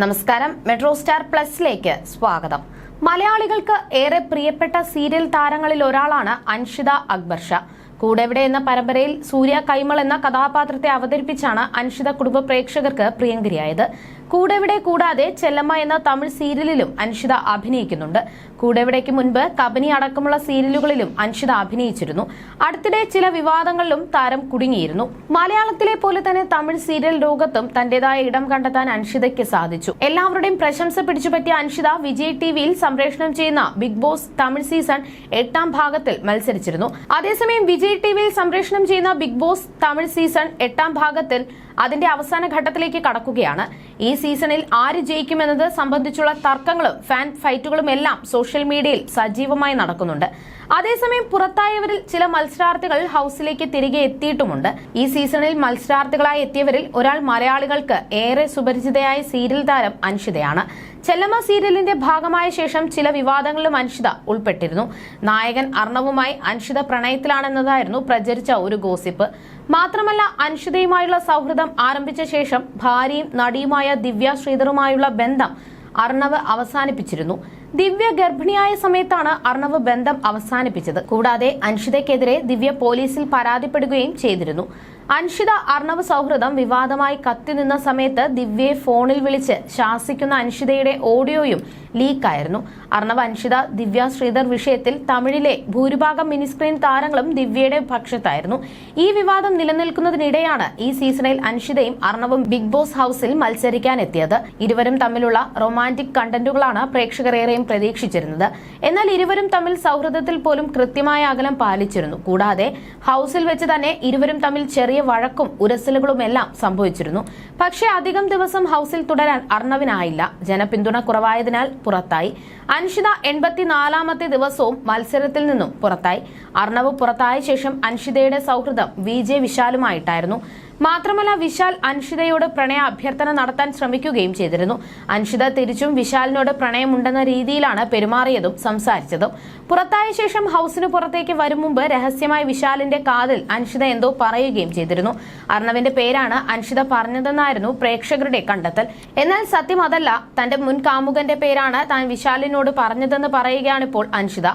നമസ്കാരം. Metro star പ്ലസിലേക്ക് സ്വാഗതം. മലയാളികൾക്ക് ഏറെ പ്രിയപ്പെട്ട സീരിയൽ താരങ്ങളിൽ ഒരാളാണ് അൻഷിത അക്ബർ ഷാ. കൂടെവിടെ എന്ന പരമ്പരയിൽ സൂര്യ കൈമൾ എന്ന കഥാപാത്രത്തെ അവതരിപ്പിച്ചാണ് അൻഷിത കുടുംബ പ്രേക്ഷകർക്ക് പ്രിയങ്കരിയായത്. കൂടെവിടെ കൂടാതെ ചെല്ലമ്മ എന്ന തമിഴ് സീരിയലിലും അൻഷിത അഭിനയിക്കുന്നുണ്ട്. കൂടെവിടേക്ക് മുൻപ് കബനി അടക്കമുള്ള സീരിയലുകളിലും അൻഷിത അഭിനയിച്ചിരുന്നു. അടുത്തിടെ ചില വിവാദങ്ങളിലും താരം കുടുങ്ങിയിരുന്നു. മലയാളത്തിലെ പോലെ തന്നെ തമിഴ് സീരിയൽ ലോകത്തും തന്റേതായ ഇടം കണ്ടെത്താൻ അൻഷിതയ്ക്ക് സാധിച്ചു. എല്ലാവരുടെയും പ്രശംസ പിടിച്ചുപറ്റിയ അൻഷിത വിജയ് ടിവിയിൽ സംപ്രേഷണം ചെയ്യുന്ന ബിഗ് ബോസ് തമിഴ് സീസൺ എട്ടാം ഭാഗത്തിൽ മത്സരിച്ചിരുന്നു. അതേസമയം വിജയ് ടിവിയിൽ സംപ്രേഷണം ചെയ്യുന്ന ബിഗ് ബോസ് തമിഴ് സീസൺ എട്ടാം ഭാഗത്തിൽ അതിന്റെ അവസാന ഘട്ടത്തിലേക്ക് കടക്കുകയാണ്. ഈ സീസണിൽ ആര് ജയിക്കുമെന്നത് സംബന്ധിച്ചുള്ള തർക്കങ്ങളും ഫാൻ ഫൈറ്റുകളും എല്ലാം സോഷ്യൽ മീഡിയയിൽ സജീവമായി നടക്കുന്നുണ്ട്. അതേസമയം പുറത്തായവരിൽ ചില മത്സരാർത്ഥികൾ ഹൌസിലേക്ക് തിരികെ എത്തിയിട്ടുമുണ്ട്. ഈ സീസണിൽ മത്സരാർത്ഥികളായി എത്തിയവരിൽ ഒരാൾ മലയാളികൾക്ക് ഏറെ സുപരിചിതയായ സീരിയൽ താരം അൻഷിതയാണ്. ചെല്ലമ്മ സീരിയലിന്റെ ഭാഗമായ ശേഷം ചില വിവാദങ്ങളിലും അൻഷിത ഉൾപ്പെട്ടിരുന്നു. നായകൻ അർണവുമായി അൻഷിത പ്രണയത്തിലാണെന്നതായിരുന്നു പ്രചരിച്ച ഒരു ഗോസിപ്പ്. മാത്രമല്ല അൻഷിതയുമായുള്ള സൗഹൃദം ആരംഭിച്ച ശേഷം ഭാര്യയും നടിയുമായ ദിവ്യ ശ്രീധറുമായുള്ള ബന്ധം അർണവ് അവസാനിപ്പിച്ചിരുന്നു. ദിവ്യ ഗർഭിണിയായ സമയത്താണ് അർണവ് ബന്ധം അവസാനിപ്പിച്ചത്. കൂടാതെ അൻഷിതയ്ക്കെതിരെ ദിവ്യ പോലീസിൽ പരാതിപ്പെടുകയും ചെയ്തിരുന്നു. അൻഷിത അർണവ് സൗഹൃദം വിവാദമായി കത്തിനിന്ന സമയത്ത് ദിവ്യയെ ഫോണിൽ വിളിച്ച് ശാസിക്കുന്ന അൻഷിതയുടെ ഓഡിയോയും ലീക്കായിരുന്നു. അർണവ് അൻഷിത ദിവ്യ ശ്രീധർ വിഷയത്തിൽ തമിഴിലെ ഭൂരിഭാഗം മിനിസ്ക്രീൻ താരങ്ങളും ദിവ്യയുടെ പക്ഷത്തായിരുന്നു. ഈ വിവാദം നിലനിൽക്കുന്നതിനിടെയാണ് ഈ സീസണിൽ അൻഷിതയും അർണവും ബിഗ് ബോസ് ഹൌസിൽ മത്സരിക്കാനെത്തിയത്. ഇരുവരും തമ്മിലുള്ള റൊമാന്റിക് കണ്ടന്റുകളാണ് പ്രേക്ഷകർ ഏറെയും പ്രതീക്ഷിച്ചിരുന്നത്. എന്നാൽ ഇരുവരും തമ്മിൽ സൗഹൃദത്തിൽ പോലും കൃത്യമായ അകലം പാലിച്ചിരുന്നു. കൂടാതെ ഹൌസിൽ വെച്ച് തന്നെ ഇരുവരും തമ്മിൽ ചെറിയ വഴക്കും ഉരസലുകളും എല്ലാം സംഭവിച്ചിരുന്നു. പക്ഷേ അധികം ദിവസം ഹൌസിൽ തുടരാൻ അർണവിനായില്ല. ജനപിന്തുണ കുറവായതിനാൽ പുറത്തായി. അൻഷിത എൺപത്തിനാലാമത്തെ ദിവസവും മത്സരത്തിൽ നിന്നും പുറത്തായി. അർണവ് പുറത്തായ ശേഷം അൻഷിതയുടെ സൗഹൃദം വി ജെ വിശാലുമായിട്ടായിരുന്നു. മാത്രമല്ല വിശാൽ അൻഷിതയോട് പ്രണയ അഭ്യർത്ഥന നടത്താൻ ശ്രമിക്കുകയും ചെയ്തിരുന്നു. അൻഷിത തിരിച്ചും വിശാലിനോട് പ്രണയമുണ്ടെന്ന രീതിയിലാണ് പെരുമാറിയതും സംസാരിച്ചതും. പുറത്തായ ശേഷം ഹൌസിന് പുറത്തേക്ക് വരും മുമ്പ് രഹസ്യമായി വിശാലിന്റെ കാതിൽ അൻഷിത എന്തോ പറയുകയും ചെയ്തിരുന്നു. അർണവിന്റെ പേരാണ് അൻഷിത പറഞ്ഞതെന്നായിരുന്നു പ്രേക്ഷകരുടെ കണ്ടെത്തൽ. എന്നാൽ സത്യം അതല്ല തന്റെ മുൻ കാമുകന്റെ പേരാണ് താൻ വിശാലിനോട് പറഞ്ഞതെന്ന് പറയുകയാണിപ്പോൾ അൻഷിത.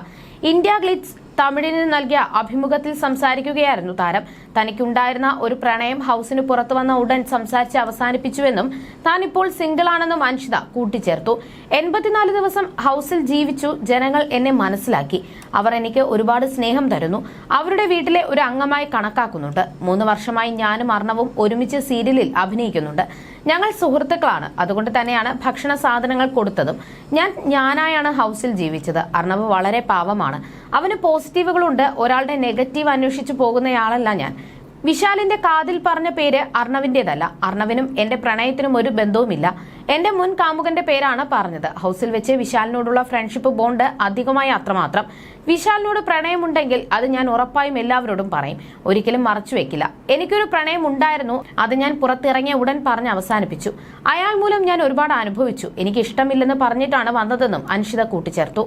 ഇന്ത്യ ഗ്ലിറ്റ്സ് തമിഴിന് നൽകിയ അഭിമുഖത്തിൽ സംസാരിക്കുകയായിരുന്നു താരം. തനിക്കുണ്ടായിരുന്ന ഒരു പ്രണയം ഹൌസിന് പുറത്തു വന്ന ഉടൻ സംസാരിച്ച് അവസാനിപ്പിച്ചുവെന്നും താൻ ഇപ്പോൾ സിംഗിൾ ആണെന്നും അൻഷിത കൂട്ടിച്ചേർത്തു. എൺപത്തിനാല് ദിവസം ഹൌസിൽ ജീവിച്ചു ജനങ്ങൾ എന്നെ മനസ്സിലാക്കി. അവർ എനിക്ക് ഒരുപാട് സ്നേഹം തരുന്നു. അവരുടെ വീട്ടിലെ ഒരു അംഗമായി കണക്കാക്കുന്നുണ്ട്. മൂന്ന് വർഷമായി ഞാനും അർണവും ഒരുമിച്ച് സീരിയലിൽ അഭിനയിക്കുന്നുണ്ട്. ഞങ്ങൾ സുഹൃത്തുക്കളാണ്. അതുകൊണ്ട് തന്നെയാണ് ഭക്ഷണ സാധനങ്ങൾ കൊടുത്തതും. ഞാൻ ഞാനായാണ് ഹൌസിൽ ജീവിച്ചത്. അർണവ് വളരെ പാവമാണ്. അവന് പോസിറ്റീവുകളുണ്ട്. ഒരാളുടെ നെഗറ്റീവ് അന്വേഷിച്ചു പോകുന്നയാളല്ല ഞാൻ. വിശാലിന്റെ കാതിൽ പറഞ്ഞ പേര് അർണവിന്റേതല്ല. അർണവിനും എന്റെ പ്രണയത്തിനും ഒരു ബന്ധവുമില്ല. എന്റെ മുൻ കാമുകന്റെ പേരാണ് പറഞ്ഞത്. ഹൗസിൽ വെച്ച് വിശാലിനോടുള്ള ഫ്രണ്ട്ഷിപ്പ് ബോണ്ട് അധികമായി അത്രമാത്രം. വിശാലിനോട് പ്രണയമുണ്ടെങ്കിൽ അത് ഞാൻ ഉറപ്പായും എല്ലാവരോടും പറയും. ഒരിക്കലും മറച്ചു വെക്കില്ല. എനിക്കൊരു പ്രണയം ഉണ്ടായിരുന്നു. അത് ഞാൻ പുറത്തിറങ്ങിയ ഉടൻ പറഞ്ഞ് അവസാനിപ്പിച്ചു. അയാൾ മൂലം ഞാൻ ഒരുപാട് അനുഭവിച്ചു. എനിക്ക് ഇഷ്ടമില്ലെന്ന് പറഞ്ഞിട്ടാണ് വന്നതെന്നും അനുഷിത കൂട്ടിച്ചേർത്തു.